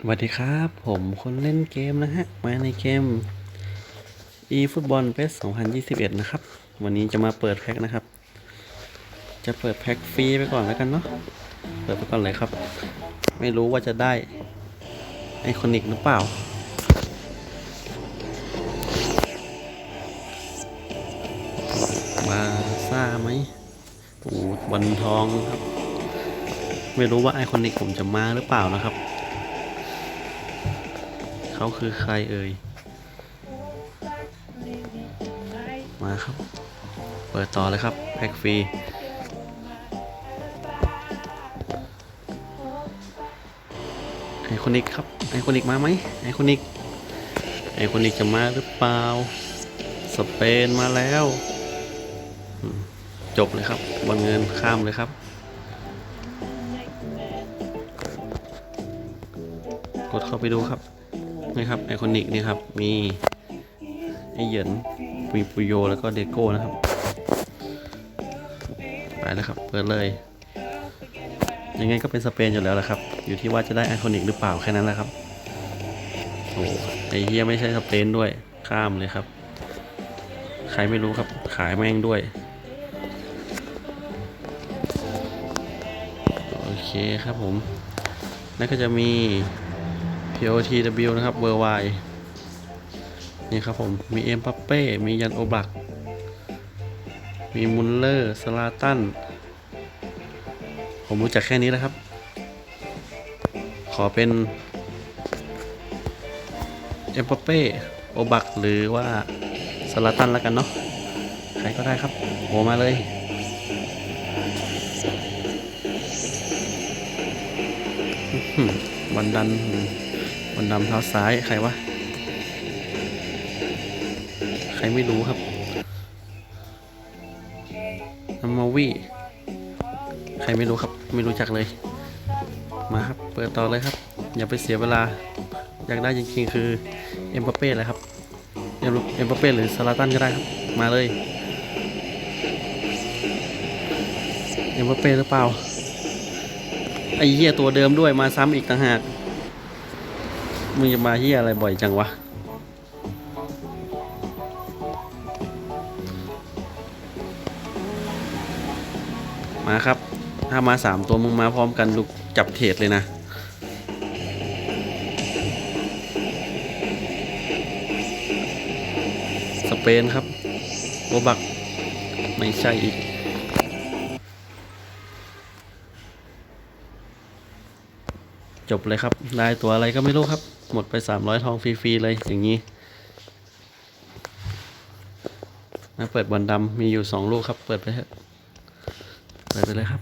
สวัสดีครับ ผมคนเล่นเกมนะฮะ มาในเกม eFootball PES 2021 นะครับ วันนี้จะมาเปิดแพ็คนะครับ จะเปิดแพ็คฟรีไปก่อนแล้วกันเนาะเปิดไปก่อนเลยครับ ไม่รู้ว่าจะได้ไอคอนิกหรือเปล่า มาซ่าไหมปูดบอลทองครับ ไม่รู้ว่าไอคอนิกผมจะมาหรือเปล่านะครับ เขาคือใครเอ่ย มาครับ เปิดต่อเลยครับ แพ็กฟรี ไอคอนิกครับ ไอคอนิกมาไหมไอคอนิก ไอคอนิกจะมาหรือเปล่า สเปนมาแล้ว จบเลยครับบอลเงินข้ามเลยครับกดเข้าไปดูครับ นี่ครับไอคอนิกนี่ครับ มีไอเหยินมีปุโย แล้วก็เดโก้นะครับ ไปแล้วครับ เปิดเลย ยังไงก็เป็นสเปนอยู่แล้วแหละครับ อยู่ที่ว่าจะได้ไอคอนิกหรือเปล่าแค่นั้นแหละครับโอ้ไอเฮียไม่ใช่สเปนด้วยข้ามเลยครับ ใครไม่รู้ครับ ขายแม่งด้วย โอเคครับผม แล้วก็จะมี POTW นะครับเวอร์ไวนี่ครับผม มีเอ็มปัปเป้ มียันโอบลัก มีมุลเลอร์ สลาตัน ผมรู้จักแค่นี้แล้วครับ ขอเป็นเอ็มปัปเป้ โอบัก หรือว่าสลาตันแล้วกันเนาะ ใครก็ได้ครับโหมาเลยอื้อหือบันดัน บันดำเท้าซ้ายใครวะ ใครไม่รู้ครับนัมมาวีใครไม่รู้ครับ ไม่รู้จักเลย มาครับ เปิดต่อเลยครับ อย่าไปเสียเวลา อยากได้จริงๆคือ เอ็มบัปเป้เลยครับ เอ็มเอ็มบัปเป้หรือซาลาตันก็ได้ครับ มาเลย เอ็มบัปเป้หรือเปล่า ไอ้เหี้ยตัวเดิมด้วยมาซ้ำอีกต่างหาก มึงจะมาเหี้ยอะไรบ่อยจังวะ มาครับ ถ้ามาสามตัวมึงมาพร้อมกันลูกจับเทรดเลยนะ สเปนครับโอบัก ไม่ใช่อีกจบเลยครับ ได้ตัวอะไรก็ไม่รู้ครับ หมดไป300ทองฟรีๆเลยอย่างนี้มาเปิดบอลดำมีอยู่2ลูกครับ เปิดไปเถอะเปิดไปเลยครับ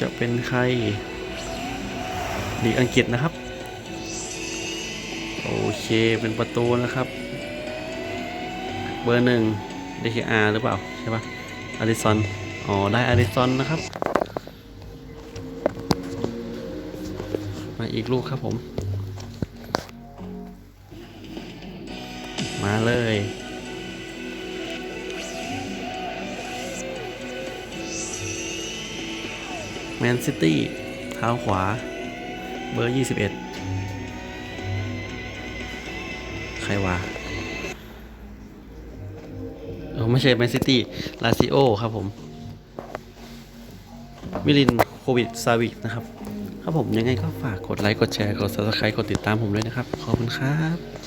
จะเป็นใครลีกอังกฤษนะครับ โอเคเป็นประตูนะครับ เบอร์หนึ่ง DKR หรือเปล่า ใช่ปะอาริซอน อ๋อ ได้อาริซอนนะครับ มาอีกลูกครับผม มาเลย แมนซิตี้เท้าขวา เบอร์ 21 ใครวะเออไม่ใช่แมนซิตี้ ลาซิโอครับผม มิลิน โควิด ซาวิกนะครับ ครับผมยังไงก็ฝากกดไลค์กดแชร์กด subscribe กดติดตามผมด้วยนะครับ ขอบคุณครับ